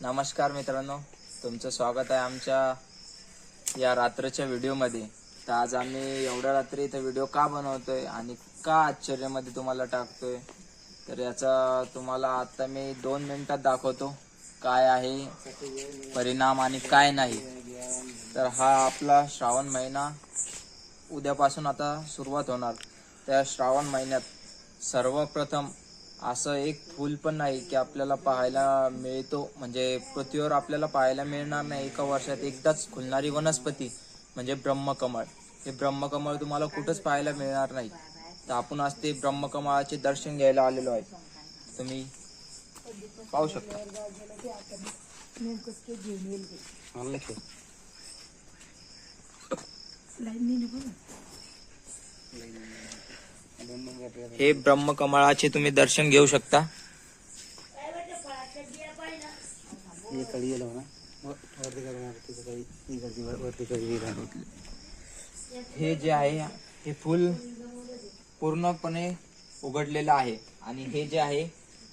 नमस्कार मित्रांनो तुमचं स्वागत आहे आमच्या या रात्रीच्या व्हिडिओमध्ये तर आज आम्ही एवढ्या रात्री इथं व्हिडिओ का बनवतोय आणि का आश्चर्यामध्ये तुम्हाला टाकतोय? तर याचा तुम्हाला आता मी दोन मिनिटात दाखवतो काय आहे परिणाम आणि काय नाही. तर हा आपला श्रावण महिना उद्यापासून आता सुरुवात होणार. त्या श्रावण महिन्यात सर्वप्रथम असं एक फूल पण नाही की आपल्याला पाहायला मिळतो. म्हणजे पृथ्वीवर आपल्याला पाहायला मिळणार नाही. एका वर्षात एकदाच खुलणारी वनस्पती म्हणजे ब्रह्मकमळ. हे ब्रह्मकमळ तुम्हाला कुठंच पाहायला मिळणार नाही. तर आपण आज ते ब्रह्मकमळाचे दर्शन घ्यायला आलेलो आहे. तुम्ही पाहू शकता. हे ब्रह्मकमळाचे तुम्ही दर्शन घेऊ शकता. हे जे आहे हे फुल पूर्णपणे उघडलेलं आहे. आणि हे जे आहे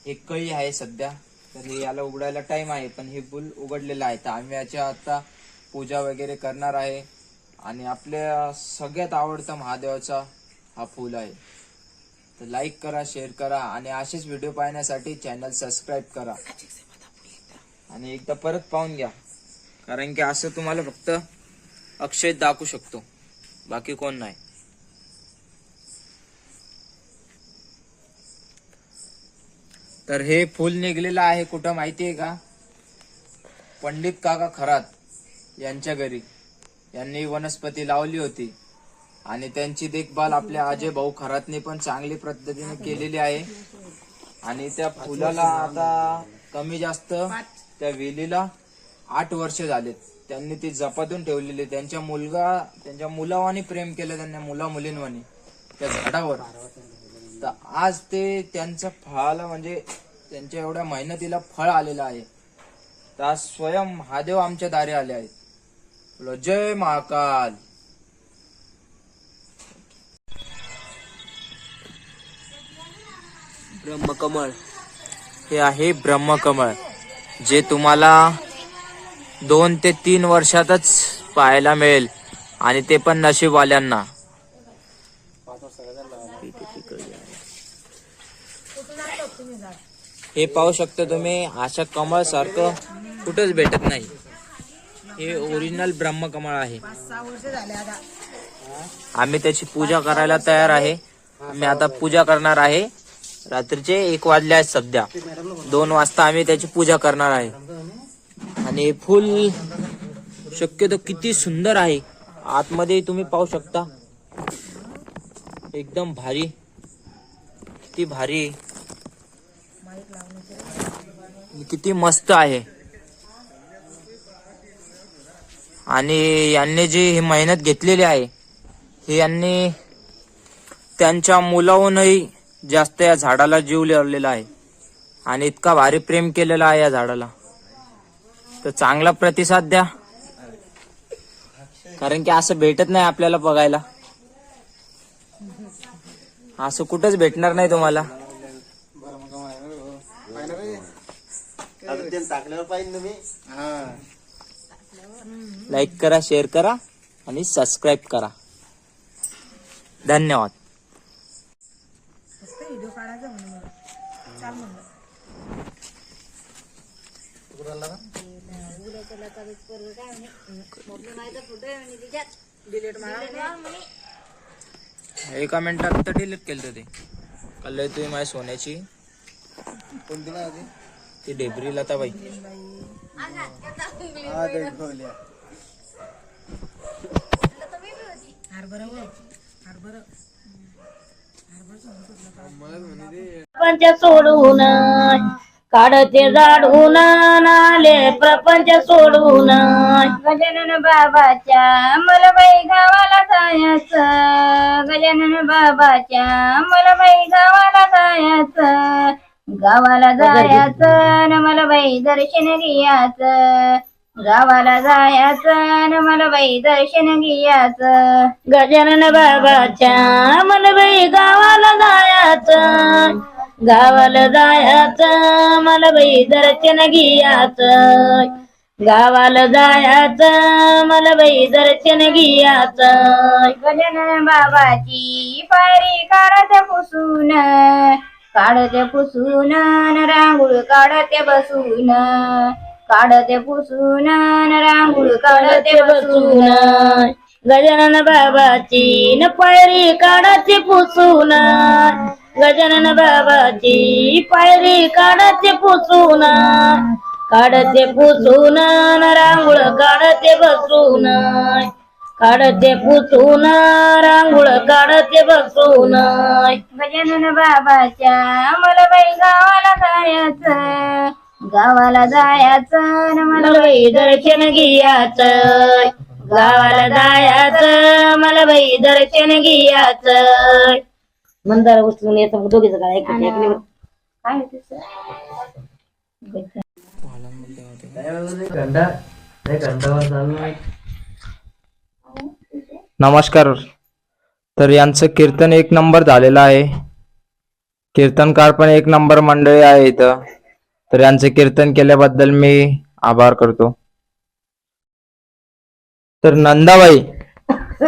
हे कळी आहे सध्या. तर हे याला उघडायला टाइम आहे पण हे फुल उघडलेलं आहे. तर आम्ही याच्या आता पूजा वगैरे करणार आहे. आणि आपल्या सगळ्यात आवडता महादेवाचा हा फुल आहे. तर लाईक करा शेअर करा आणि असेच व्हिडिओ पाहण्यासाठी चॅनल सबस्क्राईब करा. आणि एकदा परत पाहून घ्या. कारण की असं तुम्हाला फक्त अक्षय दाखवू शकतो. बाकी कोण नाही. तर हे फुल निघलेलं आहे कुठं माहितीये का? पंडित काका खरात यांच्या घरी. यांनी वनस्पती लावली होती. आणि त्यांची देखभाल आपल्या अजय भाऊ खरातने पण चांगली पद्धतीने केलेली आहे. आणि त्या फुलाला आता कमी जास्त त्या वेलीला आठ वर्ष झालेत. त्यांनी ती जपातून ठेवलेली त्यांच्या मुलगा त्यांच्या मुलावानी प्रेम केलं त्यांनी मुला मुलींवानी त्या झाडावर. तर आज ते त्यांचं फळाला म्हणजे त्यांच्या एवढ्या मेहनतीला फळ आलेलं आहे. तर आज स्वयं महादेव आमच्या दारी आले आहेत. जय महाकाल. ब्रह्मकमळ. हे आहे ब्रह्मकमळ जे तुम्हाला दोन ते तीन वर्षातच पाहायला मिळेल आणि ते पण नशीबवाल्यांना. हे पाहू शकता तुम्ही अशा कमळ सारखं कुठंच भेटत नाही. हे ओरिजिनल ब्रह्मकमळ आहे. आम्ही त्याची पूजा करायला तयार आहे. आम्ही आता पूजा करणार आहे. रात्रीचे एक वाजले आहेत सध्या. दोन वाजता आम्ही त्याची पूजा करणार आहे. आणि फुल शक्यतो किती सुंदर आहे. आतमध्ये तुम्ही पाहू शकता. एकदम भारी. किती भारी. किती मस्त आहे. आणि यांनी जी ही मेहनत घेतलेली आहे हे यांनी त्यांच्या मुलाहूनही जास्त या झाडाला जीव लावलेला आहे. आणि इतका भारी प्रेम केलेला आहे या झाडाला. तर चांगला प्रतिसाद द्या. कारण की असं भेटत नाही आपल्याला बघायला. असं कुठंच भेटणार नाही तुम्हाला. लाईक करा शेअर करा आणि सबस्क्राईब करा. धन्यवाद. एका मिनिटात तर डिलीट केलं ते. कल्लय तुम्ही माझ्या सोन्याची. कोणती ना ती डेबरी लता बाई ते ठेवल्या प्रपंच सोडून काढते झाडून नाले प्रपंच सोडून. गजानन बाबाच्या मला बाई गावाला जायचं. गजानन बाबाच्या मला बाई गावाला जायचं. गावाला जायचं न मला बाई दर्शन घ्यायचं. गावाला जायचं न मला बाई दर्शन घ्यायचं. गजानन बाबाच्या मला बाई गावाला जायचं. गावाला जायचं मला बाई दर्शन घियाचं. गावाला जायचं मला बाई दर्शन घियाचं. गजानन बाबाची पायरी काढते पुसून काढते पुसून रांगोळ काढते बसून काढते पुसून रांगोळ काढते बसून. गजानन बाबाची न पायरी काढते पुसून. गजानन बाबाची पायरी काढते पुसून. काढते पुसून न रांगोळ काढते बसून. काढते पुसून रांगोळ काढते बसून. गजानन बाबाच्या मला बाई गावाला जायचं. गावाला जायचं न मला बाई दर्शन घ्यायचं. गावाला जायचं मला बाई दर्शन घ्यायचं. मंदार उचलून येतो दोघीच काय काय नमस्कार. तर यांचं कीर्तन एक नंबर झालेलं आहे. कीर्तनकार पण एक नंबर मंडळी आहे इथं. तर यांचं कीर्तन केल्याबद्दल मी आभार करतो. तर नंदाबाई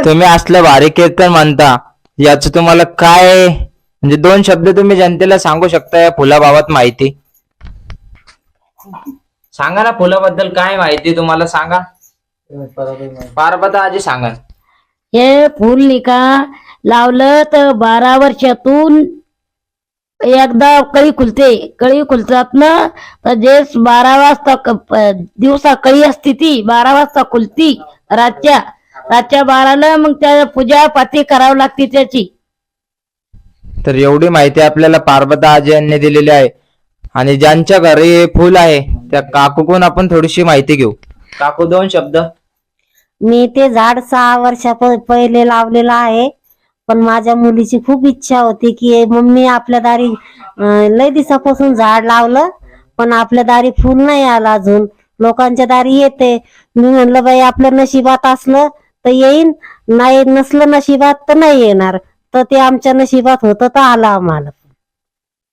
तुम्ही असलं भारी कीर्तन म्हणता. याचं तुम्हाला काय म्हणजे दोन शब्द तुम्ही जनतेला सांगू शकता या फुलाबाबत माहिती. सांगा ना फुलाबद्दल काय माहिती तुम्हाला सांगा. पार्वता आजी सांगा. हे फुल निका लावलं तर बारा वर्षातून एकदा कळी खुलते. कळी खुलतात ना तर जे बारा वाजता दिवसा कळी असते ती बारा वाजता खुलती रातच्या. रातच्या बाराला मग त्या पूजा पाती करावं लागते त्याची. तर एवढी माहिती आपल्याला पार्वता आजी यांनी दिलेली आहे. आणि ज्यांच्या घरी हे फुल आहे त्या काकूकडून आपण थोडीशी माहिती घेऊ. काकू दोन शब्द. मी ते झाड सहा वर्षा प- पहिले लावलेलं आहे पण माझ्या मुलीची खूप इच्छा होती की मम्मी आपल्या दारी अं, लय दिवसापासून झाड लावलं पण आपल्या दारी फुल नाही आलं अजून. लोकांच्या दारी येते. मी म्हणलं बाई आपल्या नशिबात असलं तर येईन. नाही नसलं नशिबात तर नाही येणार. तर ते आमच्या नशिबात होतं तर आलं आम्हाला.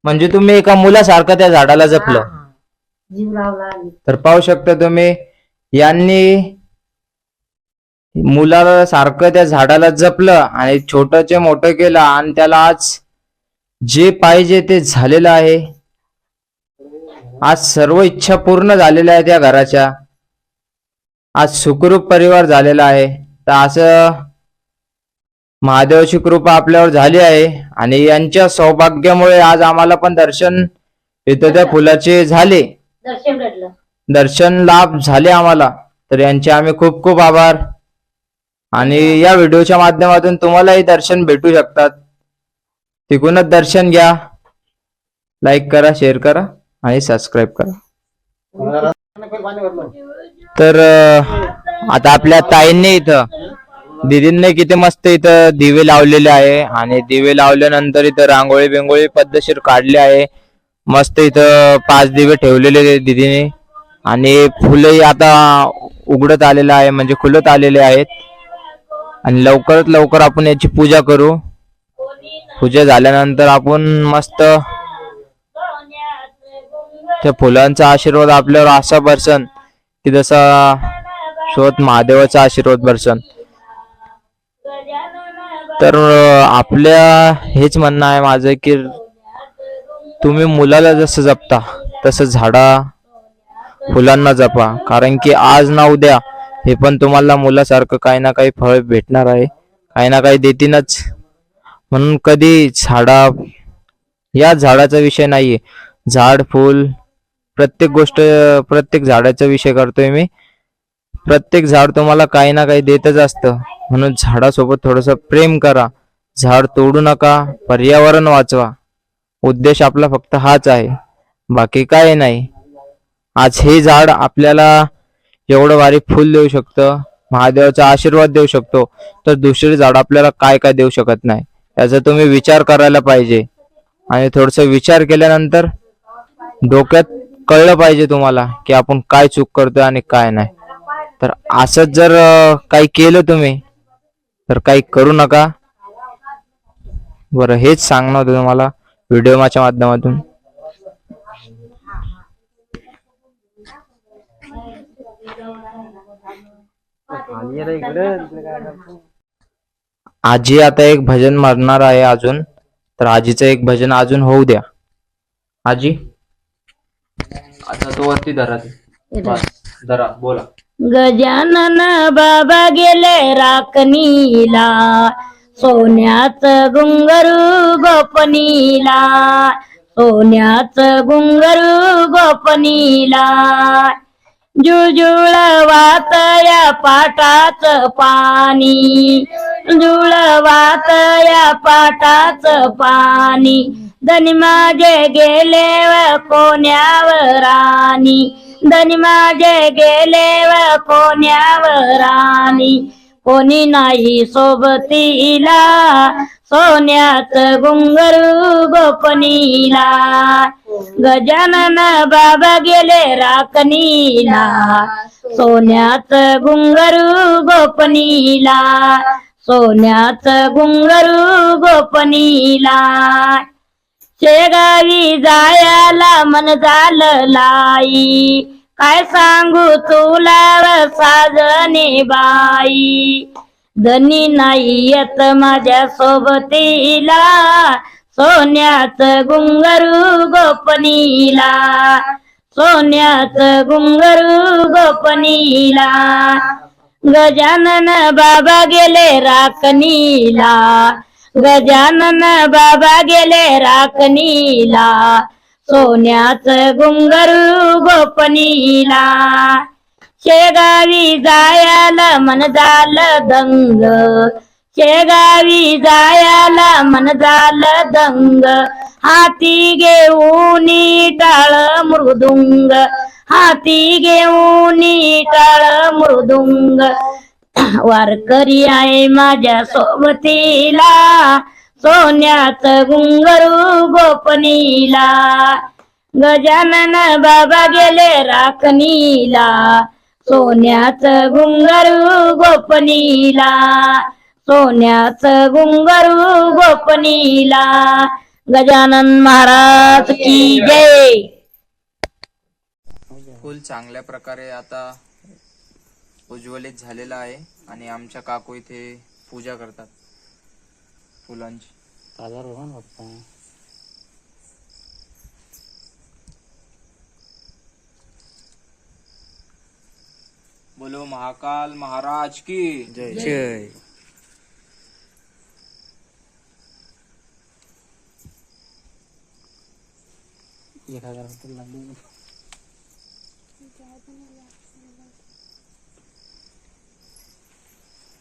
म्हणजे तुम्ही एका मुलासारखं त्या झाडाला जपलं. जीव लावला आम्ही. तर पाहू शकता तुम्ही यांनी मुलाला सारखं त्या झाडाला जपलं आणि छोटचे मोठं केलं आणि त्याला आज जे पाहिजे ते झालेलं आहे. आज सर्व इच्छा पूर्ण झालेल्या आहेत या घराच्या. आज सुखरूप परिवार झालेला आहे. तर असं महादेवाची कृपा आपल्यावर झाली आहे आणि यांच्या सौभाग्यामुळे आज आम्हाला पण दर्शन इथं त्या फुलाचे झाले. दर्शन घडलं दर्शन लाभ झाले आम्हाला. तर यांचे आम्ही खूप खूप आभार. आणि या व्हिडिओच्या माध्यमातून तुम्हालाही दर्शन भेटू शकतात. तिकूनच दर्शन घ्या. लाईक करा शेअर करा आणि सबस्क्राईब करा. तर आता आपल्या ताईंनी इथं दिदींनी किती मस्त इथं दिवे लावलेले आहे. आणि दिवे लावल्यानंतर इथं रांगोळी बिंगोळी पद्धतशीर काढली आहे. मस्त इथं पाच दिवे ठेवलेले दिदीने. आणि फुलंही आता उघडत आलेलं आहे म्हणजे खुलत आलेले आहेत. आणि लवकरात लवकर आपण याची पूजा करू. पूजा झाल्यानंतर आपण मस्त त्या फुलांचा आशीर्वाद आपल्यावर असा बरसन की जसा शोध महादेवाचा आशीर्वाद बरसन तर आपल्या हेच म्हणणं आहे माझं की तुम्ही मुलाला जसं जपता तसं झाडा फुलांना जपा. कारण की आज ना उद्या हे पण तुम्हाला मुलासारखं काही ना काही फळ भेटणार आहे. काही ना काही देतीनच म्हणून कधी झाडा या झाडाचा विषय नाहीये. झाड फुल प्रत्येक गोष्ट प्रत्येक झाडाचा विषय करतोय मी. प्रत्येक झाड तुम्हाला काही ना काही देतच असतं. म्हणून झाडासोबत थोडंसं प्रेम करा. झाड तोडू नका पर्यावरण वाचवा. उद्देश आपला फक्त हाच आहे. बाकी काय नाही. आज हे झाड आपल्याला एवढं भारी फुल देऊ शकतं महादेवाचा आशीर्वाद देऊ शकतो तर दुसरे झाड आपल्याला काय काय देऊ शकत नाही? याचा तुम्ही विचार करायला पाहिजे. आणि थोडस विचार केल्यानंतर डोक्यात कळलं पाहिजे तुम्हाला की आपण काय चूक करतोय आणि काय नाही. तर असंच जर काही केलं तुम्ही तर काही करू नका. बरं हेच सांगणं होतं तुम्हाला व्हिडिओच्या माध्यमातून. आजी आता एक भजन म्हणणार आहे अजून तर आजीचं एक भजन अजून होऊ द्या. आजी? आता तो वरती धरा. बस, धरा बोला. गजानन बाबा गेले राखणीला. सोन्याच गुंगरू गोपनीला. सोन्याच गुंगरू गोपनीला. जुजुळवात या पाटाच पाणी. जुळवात या पाटाच पाणी. धनी माझे गेले व कोण्यावर राणी. धनी माझे गेले व कोण्यावरानी कोणी नाही सोबतीला सोन्यात गुंगरू गोपनीला. गजानन बाबा गेले राखणीला सोन्यात गुंगरू गोपनीला. सोन्यात गुंगरू गोपनीला. शेगावी जायाला मन झालं लाई. काय सांगू तुला साजनी साजने बाई. धनी नाही येत माझ्या सोबतीला. सोन्यात गुंगरू गोपनीला. सोन्यात गुंगरू गोपनीला. गजानन बाबा गेले राखणीला. गजानन बाबा गेले राखणीला सोन्याच गुंगरू गोपनीला. शेगावी जायाला मन झालं दंग शेगावी जायाला मन झालं दंग. हाती घेऊन टाळ मृदुंग हाती घेऊन टाळ मृदुंग. वारकरी आहे माझ्या सोबतीला. सोन्याच गुंगरू गोपनीला. गजानन बाबा गेले राखणीला. सोन्याच गुंगरू गोपनीला. सोन्याच गुंगरू गोपनीला. गजानन महाराज की जय. फुल चांगल्या प्रकारे आता उज्ज्वलित झालेला आहे आणि आमच्या काकू इथे पूजा करतात. फुलांची. बोलो महाकाल महाराज की जय. जय. एक हजार